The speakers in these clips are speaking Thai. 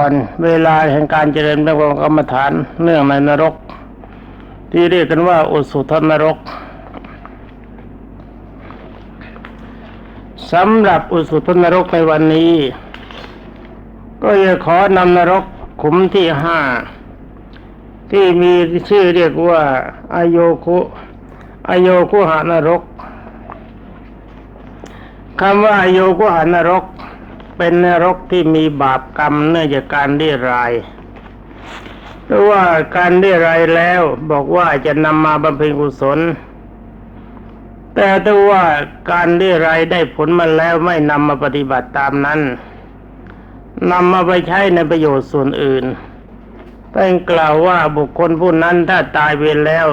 เรื่องก่อนเวลาแห่งการเจริญพระกรรมฐานเนื่องในนรก ที่เรียกกันว่าอุสุทนรกสำหรับอุสุทนรกในวันนี้ ก็จะขอนำนรกขุมที่ห้าที่มีชื่อเรียกว่าอโยคุอโยคุหานรกคำว่าอโยคุหานรก เป็นนรกที่มีบาปกรรมเนื่องจากการเรียรายเพราะว่าการเรียรายแล้วบอกว่าจะนำมาบำเพ็ญกุศล แต่ถ้าว่าการเรียรายได้ผลมาแล้วไม่นำมาปฏิบัติตามนั้นนำมาไปใช้ในประโยชน์ส่วนอื่นต้องกล่าวว่าบุคคลผู้นั้นถ้าตายไปแล้ว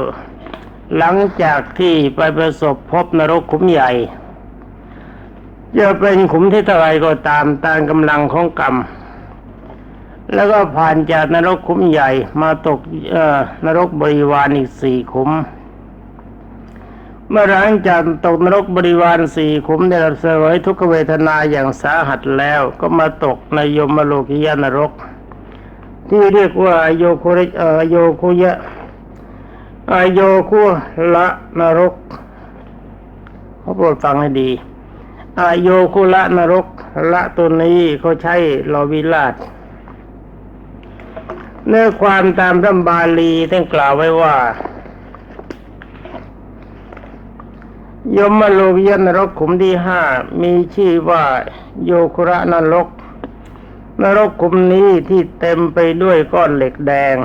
หลังจากที่ไปประสบพบนรกขุมใหญ่ จะเป็นขุมที่เท่าไรก็ตามตามกำลังของกรรม แล้วก็ผ่านจากนรกขุมใหญ่มาตกนรกบริวารอีกสี่ขุม เมื่อหลังจากตกนรกบริวารสี่ขุมได้รับเสวยทุกขเวทนาอย่างสาหัสแล้วก็มาตกในยมโลกิยานรก ที่เรียกว่าโยโคริเอ่อโยโคยะอโยคุละนรกเขาโปรดฟังให้ดี อโยคุละนรก ละตัวนี้เขาใช้ลอวิลาศเนื้อความตามพระบาลีท่านกล่าวไว้ว่า ยมโลกยนรกขุมที่ห้ามีชื่อว่า โยคุระนรก นรกขุมนี้ที่เต็มไปด้วยก้อนเหล็กแดง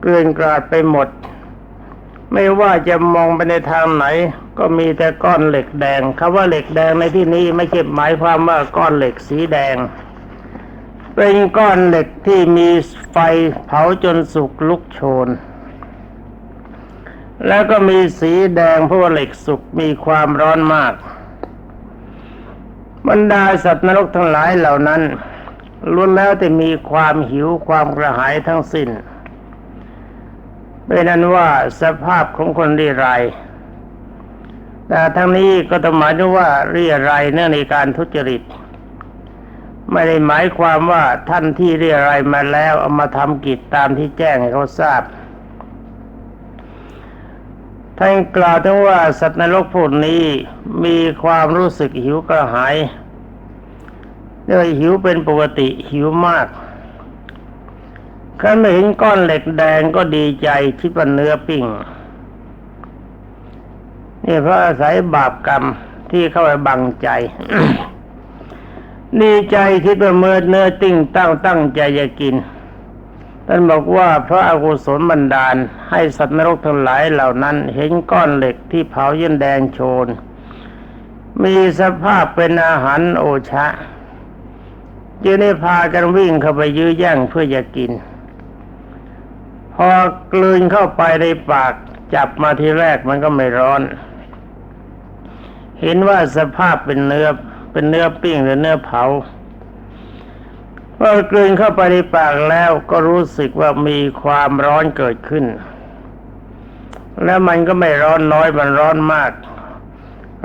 เกลื่อนกราดไปหมด ไม่ว่าจะมองไปในทางไหน ก็มีแต่ก้อนเหล็กแดงคำว่าเหล็กแดงในที่นี้ไม่ใช่หมายความว่าก้อนเหล็กสีแดง เป็นก้อนเหล็กที่มีไฟเผาจนสุกลุกโชน แล้วก็มีสีแดงเพราะว่าเหล็กสุกมีความร้อนมาก บรรดาสัตว์นรกทั้งหลายเหล่านั้นล้วนแล้วแต่มีความหิวความกระหายทั้งสิ้นเป็นนั้นว่าสภาพของคนรียร แต่ทั้งนี้ก็ต้องหมายถึงว่าเรียรายเนื่องในการทุจริต ไม่ได้หมายความว่าท่านที่เรียรายมาแล้วเอามาทำกิจตามที่แจ้งให้เขาทราบท่านกล่าวถึงว่าสัตว์นรกพวกนี้มีความรู้สึกหิวกระหายเรียกหิวเป็นปกติหิวมากคันไม่เห็นก้อนเหล็กแดงก็ดีใจคิดว่าเนื้อปิ้ง นี่เพราะอาศัยบาปกรรมที่เข้าไปบังใจดีใจคิดว่าเมื่อเนื้อติ้งตั้งตั้งใจจะกินท่านบอกว่าพระอากุศลบันดาล ให้สัตว์นรกทั้งหลายเหล่านั้น เห็นก้อนเหล็กที่เผาเย็นแดงโชน มีสภาพเป็นอาหารโอชะจึงได้พากันวิ่งเข้าไปยื้อแย่งเพื่อจะกิน พอกลืนเข้าไปในปากจับมาทีแรกมันก็ไม่ร้อน เห็นว่าสภาพเป็นเนื้อเป็นเนื้อปิ้งหรือเนื้อเผาพอกลืนเข้าไปในปากแล้วก็รู้สึกว่ามีความร้อนเกิดขึ้น แล้วมันก็ไม่ร้อนน้อยมันร้อนมาก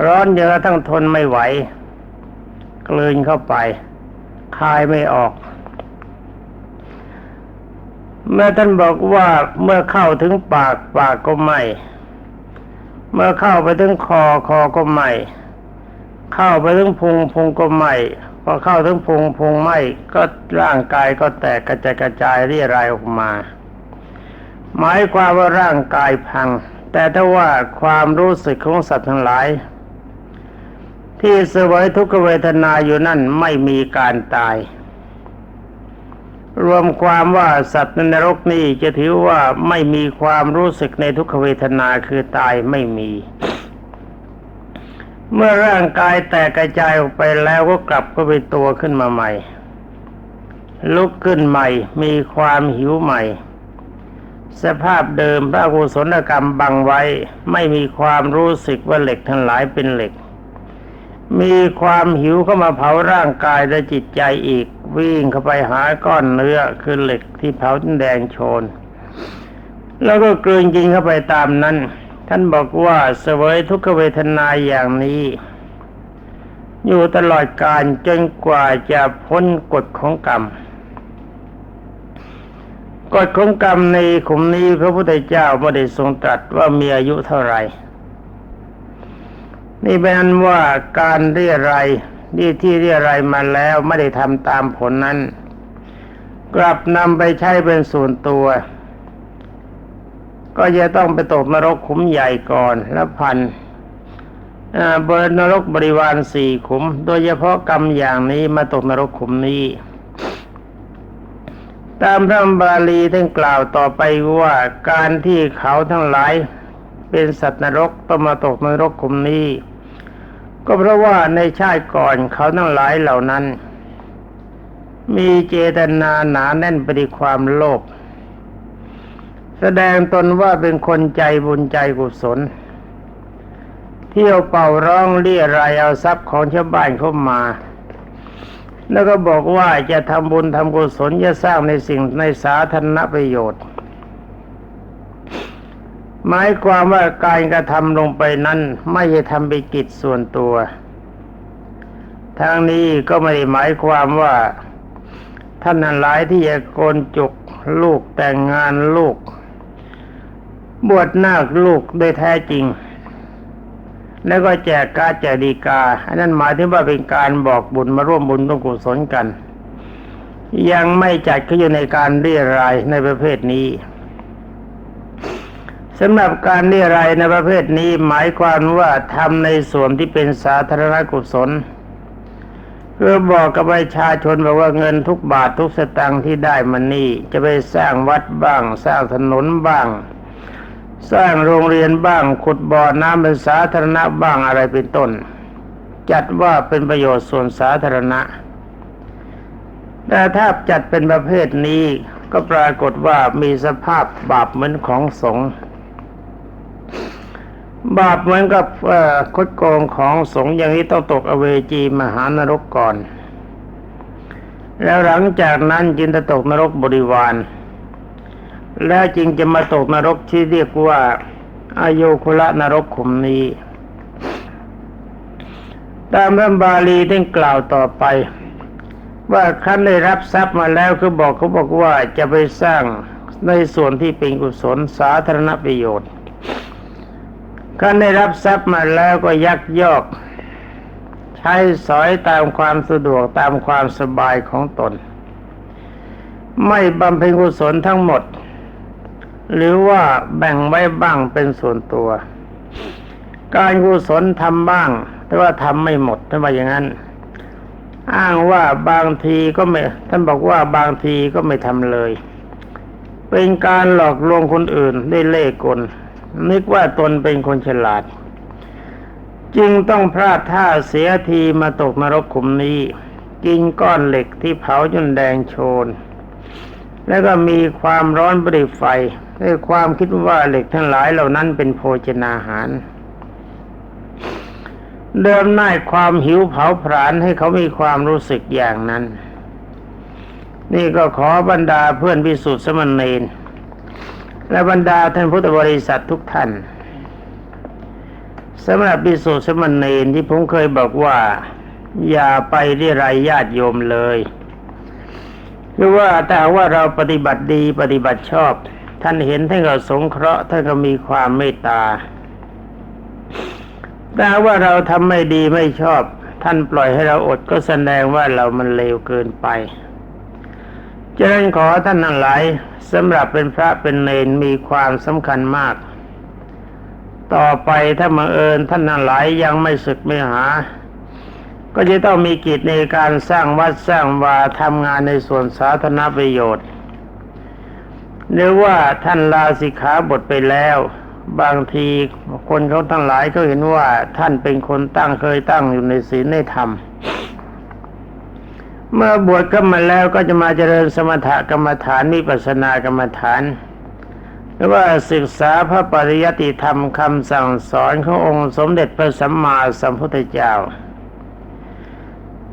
ร้อนจนกระทั่งทนไม่ไหว กลืนเข้าไปคายไม่ออก เมื่อท่านบอกว่าเมื่อเข้าถึงปากปากก็ไหม เมื่อเข้าไปถึงคอคอก็ไหมเข้าไปถึงพุงพุงก็ไหมพอเข้าถึงพุงพุงไหมก็ร่างกายก็แตกกระจายกระจายเรียรายออกมา หมายความว่าร่างกายพัง แต่ถ้าว่าความรู้สึกของสัตว์ทั้งหลาย ที่เสวยทุกขเวทนาอยู่นั่นไม่มีการตาย รวมความว่าสัตว์ในนรกนี้จะถือว่าไม่มีความรู้สึกในทุกขเวทนาคือตายไม่มี เมื่อร่างกายแตกกระจายออกไปแล้วก็กลับก็ไปตัวขึ้นมาใหม่ ลุกขึ้นใหม่ มีความหิวใหม่ สภาพเดิมพระกุศลกรรมบังไว้ ไม่มีความรู้สึกว่าเหล็กทั้งหลายเป็นเหล็ก มีความหิวเข้ามาเผาร่างกายและจิตใจอีก วิ่งเข้าไปหาก้อนเนื้อคือเหล็กที่เผาแดงโชน แล้วก็กลืนกินเข้าไปตามนั้น ท่านบอกว่าเสวยทุกขเวทนาอย่างนี้ อยู่ตลอดการจนกว่าจะพ้นกฎของกรรมกฎของกรรมในขุมนี้พระพุทธเจ้าไม่ได้ทรงตรัสว่ามีอายุเท่าไหร่ นี่เป็นอันว่าการเรียรายที่ที่เรียรายมาแล้วไม่ได้ทำตามผลนั้น กลับนำไปใช้เป็นส่วนตัว ก็จะต้องไปตกนรกขุมใหญ่ก่อนแล้วพันอ่าบนนรกบริวารสี่ขุม โดยเฉพาะกรรมอย่างนี้มาตกนรกขุมนี้ ตามพระบาลีท่านกล่าวต่อไปว่าการที่เขาทั้งหลายเป็นสัตว์นรกต้องมาตกนรกขุมนี้ ก็เพราะว่าในชาติก่อนเขาทั้งหลายเหล่านั้น มีเจตนาหนาแน่นไปด้วยความโลภแสดงตนว่าเป็นคนใจบุญใจกุศล เที่ยวเป่าร้องเรียรายเอาทรัพย์ของชาวบ้านเข้ามา แล้วก็บอกว่าจะทำบุญทำกุศลจะสร้างในสิ่งในสาธารณประโยชน์ หมายความว่าการกระทำลงไปนั้น ไม่ใช่ทำไปกิจส่วนตัวทางนี้ก็ไม่ได้หมายความว่า ท่านนั้นหลายที่จะโกนจุกลูกแต่งงานลูก บวชนาคลูกโดยแท้จริง แล้วก็แจกการแจกดีกาอันนั้นหมายถึงว่าเป็นการบอกบุญมาร่วมบุญร่วมกุศลกัน ยังไม่จัดขึ้นอยู่ในการเรียรายในประเภทนี้ สำหรับการเรียรายในประเภทนี้หมายความว่าทำในส่วนที่เป็นสาธารณกุศลคือบอกกับประชาชนบอกว่าเงินทุกบาททุกสตางค์ที่ได้มานี่ จะไปสร้างวัดบ้าง สร้างถนนบ้าง สร้างโรงเรียนบ้าง ขุดบ่อน้ำเป็นสาธารณะบ้างอะไรเป็นต้น จัดว่าเป็นประโยชน์ส่วนสาธารณะ แต่ถ้าจัดเป็นประเภทนี้ก็ปรากฏว่ามีสภาพบาปเหมือนของสงฆ์ บาปเหมือนกับคดโกงของสงฆ์อย่างนี้ต้องตกอเวจีมหานรกก่อน แล้วหลังจากนั้นจึงจะตกนรกบริวาร แล้วจึงจะมาตกนรกที่เรียกว่าอายุคุละนรกขุมนี้ ตามพระบาลีได้กล่าวต่อไป ว่าขั้นได้รับทรัพย์มาแล้วคือบอกเขาบอกว่าจะไปสร้างในส่วนที่เป็นกุศลสาธารณประโยชน์ ขันได้รับทรัพย์มาแล้วก็ยักยอก ใช้สอยตามความสะดวกตามความสบายของตน ไม่บำเพ็ญกุศลทั้งหมด หรือว่าแบ่งไว้บ้างเป็นส่วนตัว การกุศลทำบ้าง แต่ว่าทำไม่หมดท่านว่าอย่างนั้น อ้างว่าบางทีก็ไม่ท่านบอกว่าบางทีก็ไม่ทำเลย เป็นการหลอกลวงคนอื่นได้เล่ห์กล นึกว่าตนเป็นคนฉลาด จึงต้องพลาดท่าเสียทีมาตกนรกขุมนี้ กินก้อนเหล็กที่เผาจนแดงโชน แล้วก็มีความร้อนบริไฟด้วยความคิดว่าเหล็กทั้งหลายเหล่านั้นเป็นโภชนาหาร เดิมหน่ายความหิวเผาผลาญให้เขามีความรู้สึกอย่างนั้น นี่ก็ขอบรรดาเพื่อนพิสุทธิ์สมณเณร และบรรดาท่านพุทธบริษัททุกท่านสำหรับพิสุสมณเณรที่ผมเคยบอกว่า อย่าไปเรียรายญาติโยมเลยหรือว่าแต่ว่าเราปฏิบัติดีปฏิบัติชอบ ท่านเห็นท่านก็สงเคราะห์ท่านก็มีความเมตตาแต่ว่าเราทำไม่ดีไม่ชอบ ท่านปล่อยให้เราอดก็แสดงว่าเรามันเลวเกินไป เจริญขอท่านทั้งหลายสำหรับเป็นพระเป็นเนนมีความสำคัญมาก ต่อไปถ้าบังเอิญท่านทั้งหลายยังไม่ศึกไม่หา ก็จะต้องมีกิจในการสร้างวัดสร้างวาทำงานในส่วนสาธารณประโยชน์หรือว่าท่านลาสิกขาบทไปแล้ว บางทีคนเขาทั้งหลายเขาเห็นว่าท่านเป็นคนตั้งเคยตั้งอยู่ในศีลในธรรม เมื่อบวชก็มาแล้วก็จะมาเจริญสมถกรรมฐานนิปัสนากรรมฐานหรือว่าศึกษาพระปริยัติธรรมคำสั่งสอนขององค์สมเด็จพระสัมมาสัมพุทธเจ้า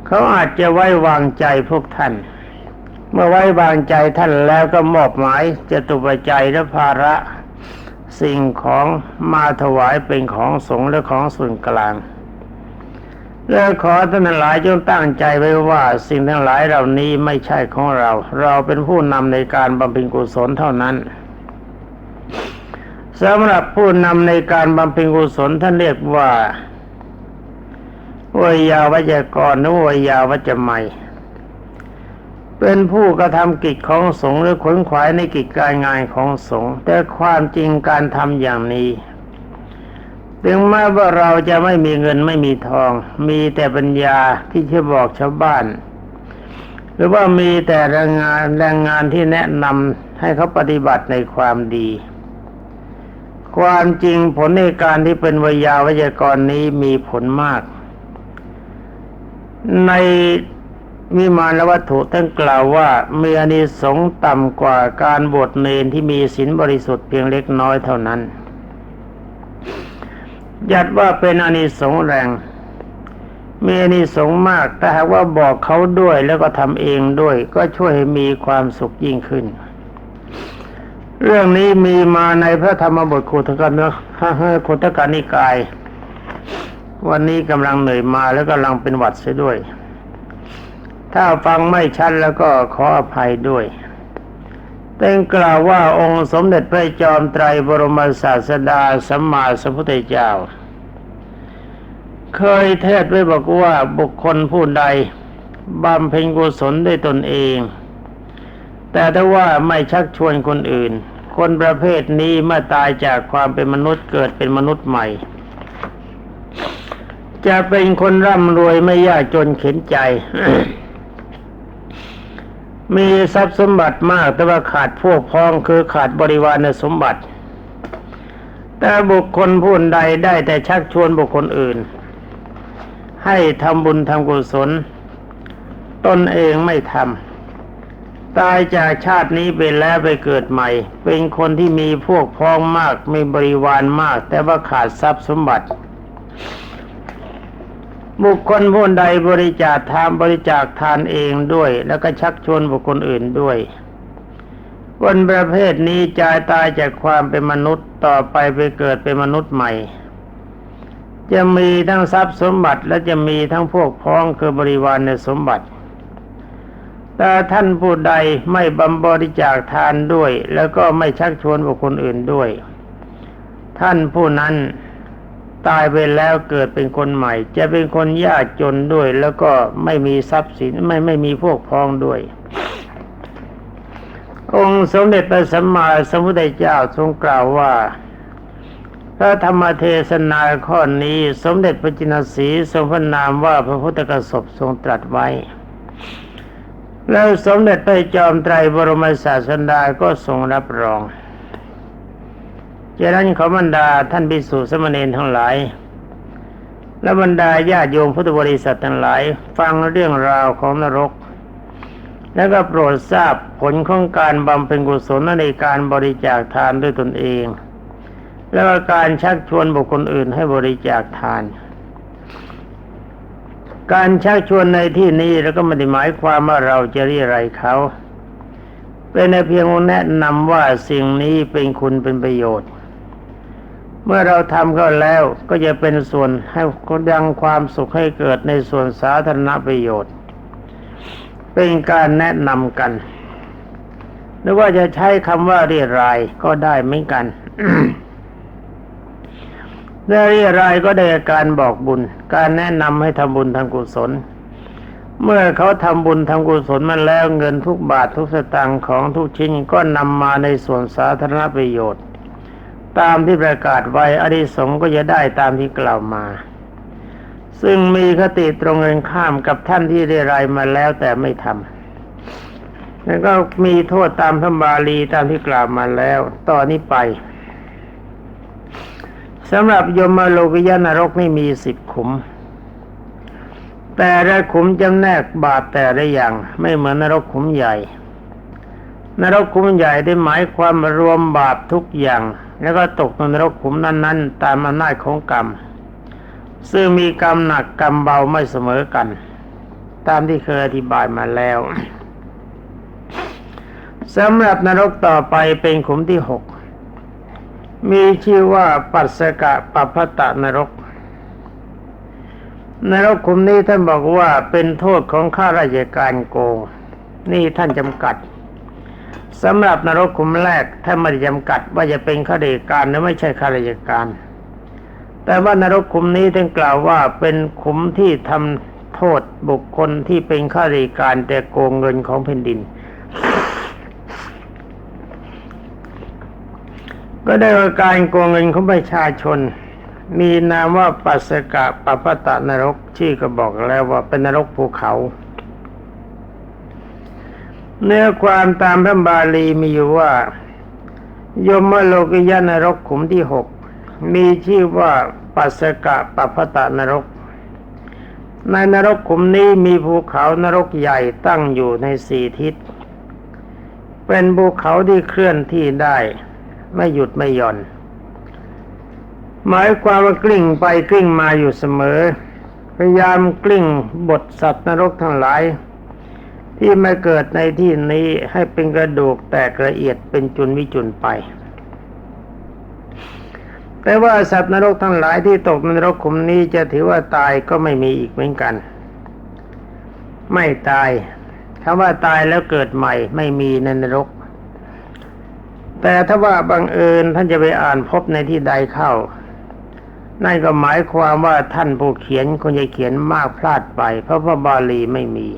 เขาอาจจะไว้วางใจพวกท่าน เมื่อไว้วางใจท่านแล้วก็มอบหมายจะตุปัจจัยและภาระสิ่งของมาถวายเป็นของสงฆ์และของส่วนกลาง แล้วขอท่านหลายจงตั้งใจไว้ว่า สิ่งทั้งหลายเหล่านี้ไม่ใช่ของเรา เราเป็นผู้นำในการบำเพ็ญกุศลเท่านั้นสำหรับผู้นำในการบำเพ็ญกุศลท่านเรียกว่าวยาวัจกรหรือวยาวัจไมเป็นผู้กระทำกิจของสงฆ์หรือขนขวายในกิจการงานของสงฆ์แต่ความจริงการทำอย่างนี้ ถึงแม้ว่าเราจะไม่มีเงินไม่มีทอง มีแต่ปัญญาที่จะบอกชาวบ้าน หรือว่ามีแต่แรงงานแรงงานที่แนะนำให้เขาปฏิบัติในความดี ความจริงผลในการที่เป็นวิยาวิจกรนี้มีผลมาก ในวิมานวัตถุท่านกล่าวว่ามีอานิสงส์ต่ำกว่าการบวชเนนที่มีศีลบริสุทธิ์เพียงเล็กน้อยเท่านั้น ยัดว่าเป็นอนิสงส์แรง มีอนิสงส์มากแต่หากว่าบอกเขาด้วยแล้วก็ทำเองด้วย ก็ช่วยให้มีความสุขยิ่งขึ้น เรื่องนี้มีมาในพระธรรมบทขุทกันนะขุทกานิกาย วันนี้กำลังเหนื่อยมาแล้วกำลังเป็นหวัดเสียด้วย ถ้าฟังไม่ชัดแล้วก็ขออภัยด้วย เต็งกล่าวว่าองค์สมเด็จพระจอมไตรบรมศาสดาสัมมาสัมพุทธเจ้า เคยเทศไว้บอกว่าบุคคลผู้ใดบำเพ็ญกุศลด้วยตนเอง แต่ถ้าว่าไม่ชักชวนคนอื่น คนประเภทนี้เมื่อตายจากความเป็นมนุษย์เกิดเป็นมนุษย์ใหม่ จะเป็นคนร่ำรวยไม่ยากจนเข็นใจ มีทรัพย์สมบัติมากแต่ว่าขาดพวกพ้องคือขาดบริวารสมบัติ แต่บุคคลผู้ใดได้แต่ชักชวนบุคคลอื่น ให้ทำบุญทำกุศล ตนเองไม่ทำตายจากชาตินี้ไปแล้วไปเกิดใหม่ เป็นคนที่มีพวกพ้องมากมีบริวารมาก แต่ว่าขาดทรัพย์สมบัติ บุคคลผู้ใดบริจาคทานบริจาคทานเองด้วย แล้วก็ชักชวนบุคคลอื่นด้วยคนประเภทนี้จายตายจากความเป็นมนุษย์ต่อไปไปเกิดเป็นมนุษย์ใหม่ จะมีทั้งทรัพย์สมบัติและจะมีทั้งพวกพ้องคือบริวารในสมบัติ แต่ท่านผู้ใดไม่บำบริจาคทานด้วย แล้วก็ไม่ชักชวนบุคคลอื่นด้วย ท่านผู้นั้น ตายไปแล้วเกิดเป็นคนใหม่ จะเป็นคนยากจนด้วย แล้วก็ไม่มีทรัพย์สินไม่ไม่มีพวกพ้องด้วย องค์สมเด็จพระสัมมาสัมพุทธเจ้าทรงกล่าวว่าพระธรรมเทศนาข้อนี้ สมเด็จพระจินสีทรงพระนามว่าพระพุทธกสบทรงตรัสไว้ แล้วสมเด็จพระจอมไตรบรมศาสดาก็ทรงรับรอง จากนั้นขอบรรดาท่านภิกษุสมณีทั้งหลาย และบรรดาญาโยมพุทธบริษัททั้งหลาย ฟังเรื่องราวของนรก แล้วก็โปรดทราบผลของการบำเพ็ญกุศลในการบริจาคทานด้วยตนเอง แล้วก็การชักชวนบุคคลอื่นให้บริจาคทาน การชักชวนในที่นี้แล้วก็ไม่ได้หมายความว่าเราจะเรียอะไรเขาเป็นเพียงแนะนำว่าสิ่งนี้เป็นคุณเป็นประโยชน์ มื่อเราทำก็แล้วก็จะเป็นส่วนให้ยังความสุขให้เกิดในส่วนสาธารณประโยชน์ เป็นการแนะนำกันหรือว่าจะใช้คำว่าเรียรายก็ได้เหมือนกันเรียรายก็ได้การบอกบุญ การแนะนำให้ทำบุญทำกุศล เมื่อเขาทำบุญทำกุศลมาแล้วเงินทุกบาททุกสตางค์ของทุกชิ้นก็นำมาในส่วนสาธารณประโยชน์ ตามที่ประกาศไว้อดีสงก็จะได้ตามที่กล่าวมา ซึ่งมีคติตรงกันข้ามกับท่านที่ได้รายมาแล้วแต่ไม่ทำแล้วก็มีโทษตามพระบาลีตามที่กล่าวมาแล้ว ตอนนี้ไปสำหรับยมโลกิยานรกนี่มีสิบขุม แต่ละขุมจำแนกบาปแต่ละอย่างไม่เหมือนนรกขุมใหญ่ นรกขุมใหญ่ได้หมายความรวมบาปทุกอย่าง แล้วก็ตกนรกขุมนั้น ๆ ตามอำนาจของกรรม ซึ่งมีกรรมหนักกรรมเบาไม่เสมอกัน ตามที่เคยอธิบายมาแล้วสำหรับนรกต่อไปเป็นขุมที่หกมีชื่อว่าปัสสกะปัพพตะนรก นรกขุมนี้ท่านบอกว่าเป็นโทษของข้าราชการโกง นี่ท่านจำกัด สำหรับนรกขุมแรกท่าไม่ได้จำกัดว่าจะเป็นข้าราชการหรือไม่ใช่ข้าราชการ แต่ว่านรกขุมนี้ท่านกล่าวว่าเป็นขุมที่ทำโทษบุคคลที่เป็นข้าราชการแต่โกงเงินของแผ่นดิน ก็ได้าการโกงเงินของประชาชน มีนามว่าปัสสกะปปตะนรกชื่อก็บอกแล้วว่าเป็นนรกภูเขา เนื้อความตามพระบาลีมีอยู่ว่า ยมโลกิยานรกขุมที่หกมีชื่อว่าปัสกะปปตะนรก ในนรกขุมนี้มีภูเขานรกใหญ่ตั้งอยู่ในสี่ทิศ เป็นภูเขาที่เคลื่อนที่ได้ ไม่หยุดไม่หย่อน หมายความว่ากลิ้งไปกลิ้งมาอยู่เสมอ พยายามกลิ้งบทสัตว์นรกทั้งหลาย ที่มาเกิดในที่นี้ให้เป็นกระดูกแตกละเอียดเป็นจุนวิจุนไป แต่ว่าสัตว์นรกทั้งหลายที่ตกในรกขุมนี้จะถือว่าตายก็ไม่มีอีกเหมือนกัน ไม่ตายคำว่าตายแล้วเกิดใหม่ไม่มีในนรก แต่ถ้าว่าบังเอิญท่านจะไปอ่านพบในที่ใดเข้า นั่นก็หมายความว่าท่านผู้เขียนคงจะเขียนมากพลาดไป เพราะพระบาลีไม่มี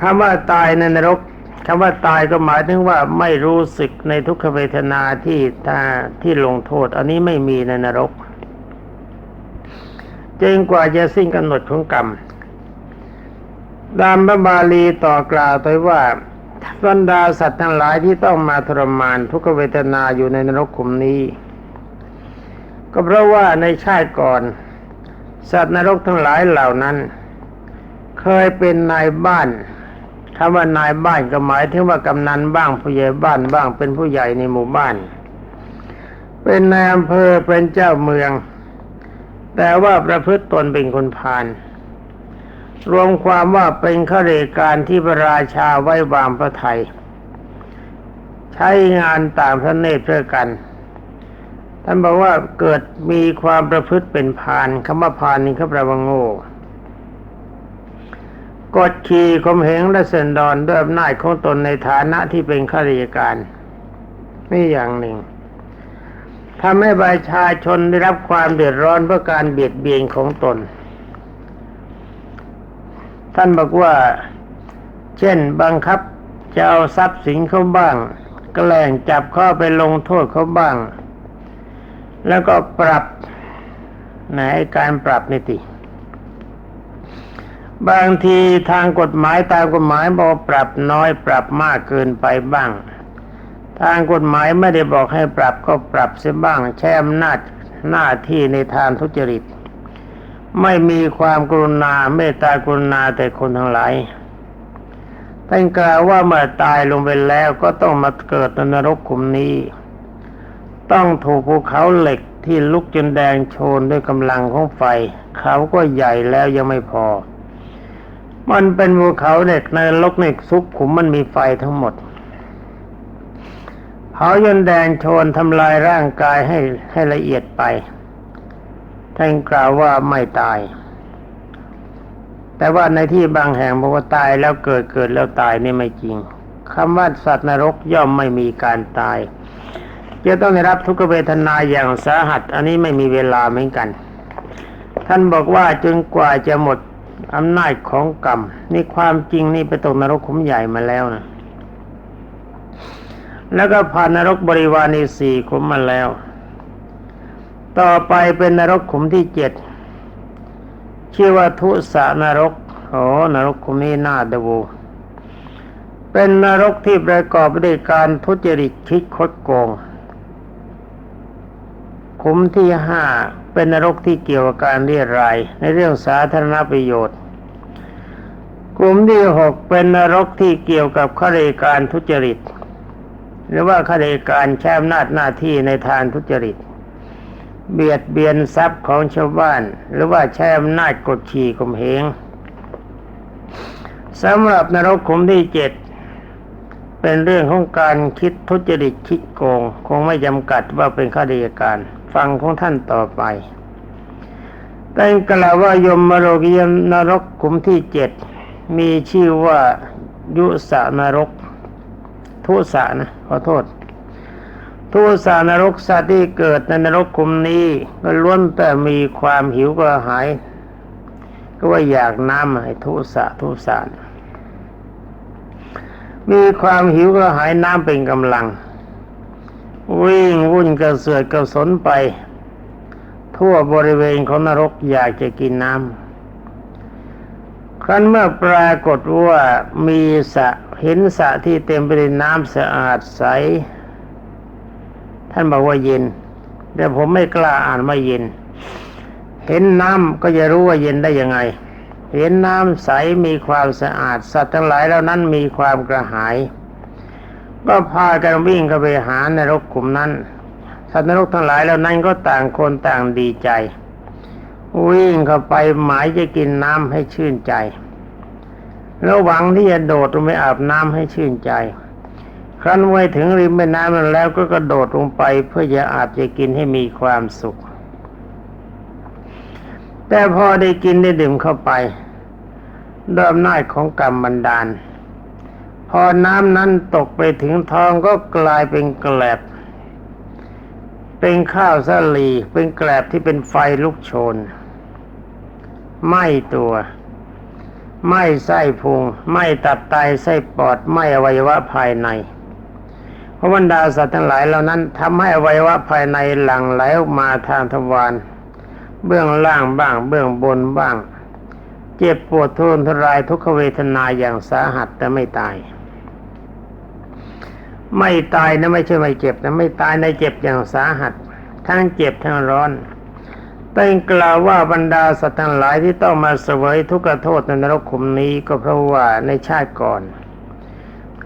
คำว่าตายในนรกคำว่าตายก็หมายถึงว่าไม่รู้สึกในทุกขเวทนาที่ตาที่ลงโทษ อันนี้ไม่มีในนรกจนกว่าจะสิ้นกำหนดของกรรมตามพระบาลีต่อกล่าวไปว่าบรรดาสัตว์ทั้งหลายที่ต้องมาทรมานทุกขเวทนาอยู่ในนรกขุมนี้ ก็เพราะว่าในชาติก่อน สัตว์นรกทั้งหลายเหล่านั้น เคยเป็นนายบ้าน คำว่านายบ้านก็หมายถึงว่ากำนันบ้างผู้ใหญ่บ้านบ้างเป็นผู้ใหญ่ในหมู่บ้าน เป็นนายอำเภอเป็นเจ้าเมือง แต่ว่าประพฤติตนเป็นคนพาลรวมความว่าเป็นข้าราชการที่พระราชาไว้วางพระไทย ใช้งานตามพระเนตรเพื่อกันท่านบอกว่าเกิดมีความประพฤติเป็นพานคำว่าพานนี่เขาแปลว่าโง่ กดขี่ข่มเหงและเสนดอนด้วยอำนาจของตนในฐานะที่เป็นข้าราชการ นี่อย่างหนึ่งทำให้ประชาชนได้รับความเดือดร้อนเพราะการเบียดเบียนของตน ท่านบอกว่า เช่นบังคับจะเอาทรัพย์สินเขาบ้าง แกล้งจับข้าไปลงโทษเขาบ้าง แล้วก็ปรับไหนการปรับนี่ติ บางทีทางกฎหมายตามกฎหมายบอกปรับน้อยปรับมากเกินไปบ้าง ทางกฎหมายไม่ได้บอกให้ปรับก็ปรับเสียบ้างแช่อำนาจหน้าที่ในทางทุจริต ไม่มีความกรุณาเมตตากรุณาแต่คนทั้งหลายท่านกล่าวว่าเมื่อตายลงไปแล้วก็ต้องมาเกิดในนรกขุมนี้ ต้องถูกภูเขาเหล็กที่ลุกจนแดงโชนด้วยกำลังของไฟ เขาก็ใหญ่แล้วยังไม่พอ มันเป็นภูเขาเหล็กในลกในซุกขุมมันมีไฟทั้งหมดเผาจนแดงโชนทำลายร่างกายให้ให้ละเอียดไป ท่านกล่าวว่าไม่ตาย แต่ว่าในที่บางแห่งบอกว่าตายแล้วเกิดเกิดแล้วตายนี่ไม่จริงคำว่าสัตว์นรกย่อมไม่มีการตายจะต้องได้รับทุกขเวทนาอย่างสาหัส อันนี้ไม่มีเวลาเหมือนกัน ท่านบอกว่าจนกว่าจะหมด อำนาจของกรรมนี่ความจริงนี่ไปตกนรกขุมใหญ่มาแล้วนะแล้วก็ผ่านนรกบริวารในสี่ขุมมาแล้ว ต่อไปเป็นนรกขุมที่เจ็ดชื่อว่าทุสานรกโอ้นรกขุมนี้น่าดูเป็นนรกที่ประกอบด้วยการทุจริตคิดคดโกง ขุมที่ห้าเป็นนรกที่เกี่ยวกับการเรียรายในเรื่องสาธารณประโยชน์กลุ่มที่หกเป็นนรกที่เกี่ยวกับข้าราชการทุจริต หรือว่าข้าราชการแช่อำนาจหน้าที่ในทางทุจริต เบียดเบียนทรัพย์ของชาวบ้าน หรือว่าใช้อำนาจกดขี่ข่มเหงสำหรับนรกขุมที่เจ็ดเป็นเรื่องของการคิดทุจริตคิดโกง คงไม่จำกัดว่าเป็นข้าราชการ ฟังของท่านต่อไปตั้งกล่าวว่ายมโรกิยนรกขุมที่เจ็ดมีชื่อว่ายุสานรก ทุสานะขอโทษ ทุสานรกสัตว์ที่เกิดในนรกขุมนี้ก็ล้วนแต่มีความหิวกระหาย ก็ว่าอยากน้ำให้ทุสะทุสานมีความหิวกระหายน้ำเป็นกำลัง วิ่งวุ่นกระเสือกกระสนไป ทั่วบริเวณของนรกอยากจะกินน้ำครั้นเมื่อปรากฏว่ามีสะเห็นสระที่เต็มไปด้วยน้ำสะอาดใส ท่านบอกว่าเย็น แต่ผมไม่กล้าอ่านว่เย็น เห็นน้ำก็จะรู้ว่าเย็นได้ยังไง เห็นน้ำใสมีความสะอาด สัตว์ทั้งหลายเหล่านั้นมีความกระหาย ก็พากันวิ่งเข้าไปหาในรกขุมนั้น สัตว์นรกทั้งหลายเหล่านั้นก็ต่างคนต่างดีใจ วิ่งเข้าไปหมายจะกินน้ำให้ชื่นใจ แล้วหวังที่จะโดดลงไปอาบน้ำให้ชื่นใจ ครั้นไว้ถึงริมแม่น้ำนั้นแล้วก็กระโดดลงไปเพื่อจะอาบจะกินให้มีความสุข แต่พอได้กินได้ดื่มเข้าไปด้วยอำนาจของกรรมบันดาล พอน้ำนั้นตกไปถึงท้องก็กลายเป็นแกลบ เป็นข้าวสาลี เป็นแกลบที่เป็นไฟลุกโชนไหม้ตัวไหม้ไส้พุงไหม้ตับไตไส้ปอดไหม้อวัยวะภายในเพราะบรรดาสัตว์ทั้งหลายเหล่านั้นทำให้อวัยวะภายในหลั่งไหลออกมาทางทวารเบื้องล่างบ้าง เบื้องบนบ้าง เจ็บปวดทุรนทรายทุกขเวทนาอย่างสาหัสแต่ไม่ตาย ไม่ตายนะไม่ใช่ไม่เจ็บนะไม่ตายในเจ็บอย่างสาหัส ทั้งเจ็บทั้งร้อนแต่กล่าวว่าบรรดาสัตว์ทั้งหลายที่ต้องมาเสวยทุกขโทษในนรกขุมนี้ก็เพราะว่าในชาติก่อน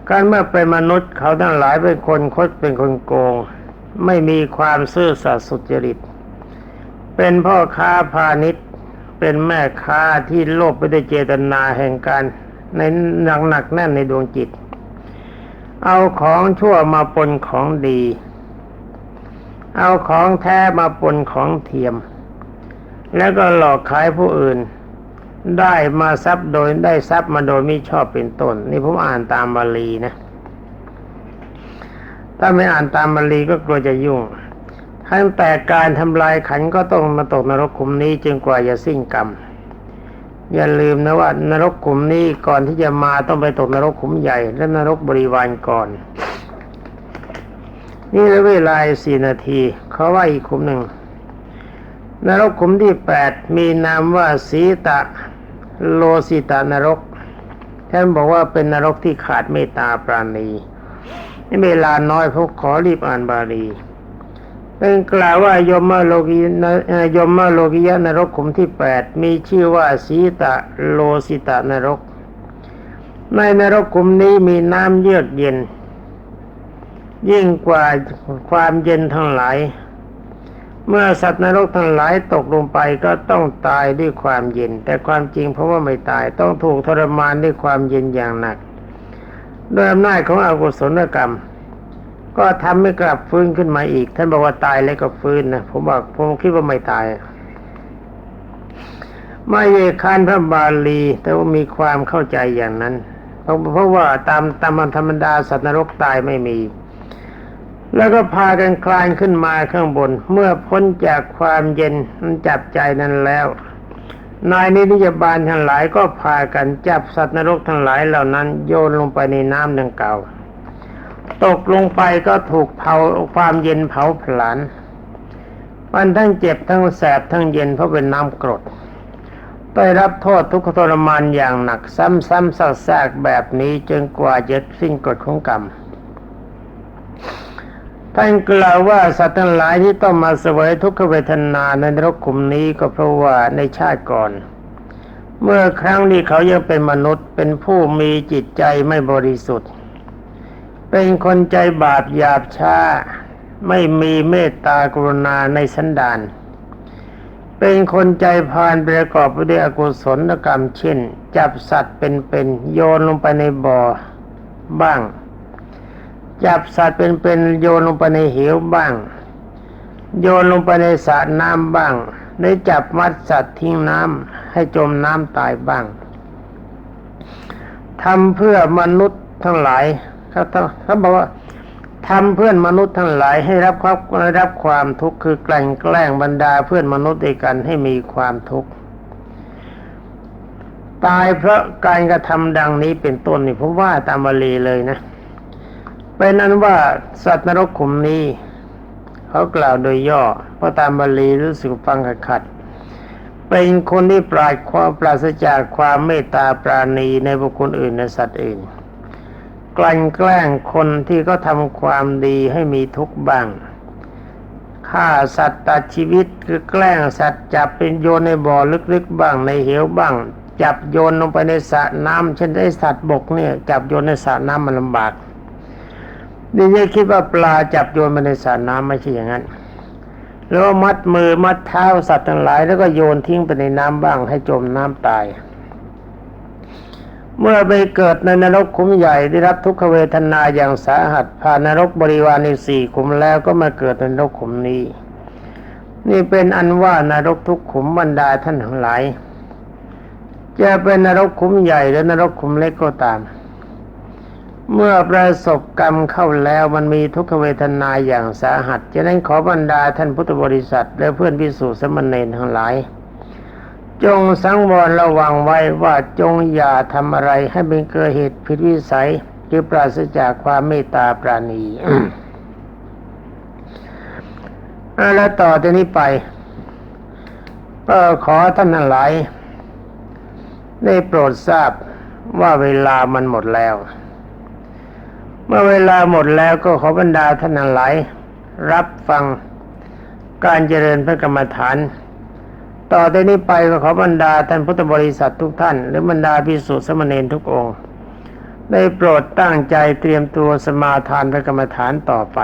การเมื่อเป็นมนุษย์เขาทั้งหลายเป็นคนคดเป็นคนโกง ไม่มีความซื่อสัตย์สุจริต เป็นพ่อค้าพาณิชย์เป็นแม่ค้าที่โลภไปด้วยเจตนาแห่งการในหนักหนักแน่นในดวงจิต เอาของชั่วมาปนของดี เอาของแท้มาปนของเทียม แล้วก็หลอกขายผู้อื่น ได้มาทรัพย์โดยได้ทรัพย์มาโดยไม่ชอบเป็นต้น นี่ผมอ่านตามบาลีนะ ถ้าไม่อ่านตามบาลีก็กลัวจะยุ่งทั้งแต่การทำลายขันก็ต้องมาตกนรกขุมนี้จึงกว่าจะสิ้นกรรม อย่าลืมนะว่านรกขุมนี้ก่อนที่จะมาต้องไปตกนรกขุมใหญ่ และนรกบริวารก่อน นี่แล้วเวลาสี่นาทีเขาว่าอีกขุมหนึ่งนรกขุมที่แปดมีนามว่าสีตะโลสิตานรก ท่านบอกว่าเป็นนรกที่ขาดเมตตาปราณีนี่เวลาน้อยพวกขอรีบอ่านบาลี เป็นกล่าวว่ายมโลกีนยมโลกิยนรกขุมที่แปดมีชื่อว่าสีตะโลสิตานรก ในนรกขุมนี้มีน้ำเยือกเย็น ยิ่งกว่าความเย็นทั้งหลาย เมื่อสัตว์นรกทั้งหลายตกลงไปก็ต้องตายด้วยความเย็น แต่ความจริงเพราะว่าไม่ตายต้องถูกทรมานด้วยความเย็นอย่างหนักด้วยอำนาจของอกุศลกรรม ก็ทำให้กลับฟื้นขึ้นมาอีก ท่านบอกว่าตายแล้วก็ฟื้นนะผมบอกผมคิดว่าไม่ตายไม่เยคานพระบาลี แต่ว่ามีความเข้าใจอย่างนั้น เพราะเพราะว่าตามตามธรรมดาสัตว์นรกตายไม่มี แล้วก็พากันคลานขึ้นมาข้างบน เมื่อพ้นจากความเย็นมันจับใจนั้นแล้ว นายนิยบาลทั้งหลายก็พากันจับสัตว์นรกทั้งหลายเหล่านั้น โยนลงไปในน้ำดังเก่า ตกลงไปก็ถูกเผาความเย็นเผาผลาญมันทั้งเจ็บทั้งแสบทั้งเย็นเพราะเป็นน้ำกรดได้รับโทษทุกขทรมานอย่างหนัก ซ้ำๆซากๆแบบนี้จนกว่าจะสิ้นกฎของกรรมท่านกล่าวว่าสัตว์ทั้งหลายที่ต้องมาเสวยทุกขเวทนาในนรกขุมนี้ก็เพราะว่าในชาติก่อน เมื่อครั้งที่เขายังเป็นมนุษย์เป็นผู้มีจิตใจไม่บริสุทธิ์ เป็นคนใจบาปหยาบช้า ไม่มีเมตตากรุณาในสันดาน เป็นคนใจพานประกอบไปด้วยอกุศลกรรมเช่น จับสัตว์เป็นๆโยนลงไปในบ่อบ้าง จับสัตว์เป็นๆโยนลงไปในเหวบ้าง โยนลงไปในสระน้ำบ้างได้จับมัดสัตว์ทิ้งน้ำให้จมน้ำตายบ้างทำเพื่อมนุษย์ทั้งหลาย เขาเขาบอกว่าทำเพื่อนมนุษย์ทั้งหลายให้รับความรับความทุกข์คือแกลั่นแกล้งบรรดาเพื่อนมนุษย์ด้วยกันให้มีความทุกข์ตายเพราะการกระทำดังนี้เป็นต้นนี่ผมว่าตามบาลีเลยนะเป็นนั้นว่าสัตว์นรกขุมนี้เขากล่าวโดยย่อเพราะตามบาลีรู้สึกฟังขัดขัดเป็นคนที่ปราดความปราศจากความเมตตาปราณีในบุคคลอื่นในสัตว์อื่น กลั่นแกล้งคนที่เขาทำความดีให้มีทุกข์บ้างฆ่าสัตว์ตัดชีวิตคือแกล้งสัตว์จับเป็นโยนในบ่อลึกๆบ้างในเหวบ้าง จับโยนลงไปในสระน้ำเช่นไอ้สัตว์บกเนี่ยจับโยนในสระน้ำมันลำบากนี่จะคิดว่าปลาจับโยนมาในสระน้ำไม่ใช่อย่างนั้นแล้วมัดมือมัดเท้าสัตว์ทั้งหลาย แล้วก็โยนทิ้งไปในน้ำบ้างให้จมน้ำตาย เมื่อไปเกิดในนรกขุมใหญ่ได้รับทุกขเวทนาอย่างสาหัสผ่านนรกบริวารในสี่ขุมแล้วก็มาเกิดในนรกขุมนี้ นี่เป็นอันว่านรกทุกขุมบรรดาท่านทั้งหลาย จะเป็นนรกขุมใหญ่หรือนรกขุมเล็กก็ตาม เมื่อประสบกรรมเข้าแล้วมันมีทุกขเวทนาอย่างสาหัสฉะนั้นขอบรรดาท่านพุทธบริษัท และเพื่อนพิสูจน์สมณเณรทั้งหลาย จงสังวรระวังไว้ว่าจงอย่าทำอะไรให้เป็นเกิดเหตุผิดวิสัยหรือปราศจากความเมตตาปราณีแล้วต่อจากนี้ไปก็ขอท่านหลาย ได้โปรดทราบว่าเวลามันหมดแล้ว เมื่อเวลาหมดแล้วก็ขอบรรดาท่านหลาย รับฟังการเจริญพระกรรมฐาน ต่อจากนี้ไปก็ขอบรรดาท่านพุทธบริษัททุกท่าน หรือบรรดาพิสุทธิสมณีทุกองค์ได้โปรดตั้งใจเตรียมตัวสมาทานพระกรรมฐานต่อไป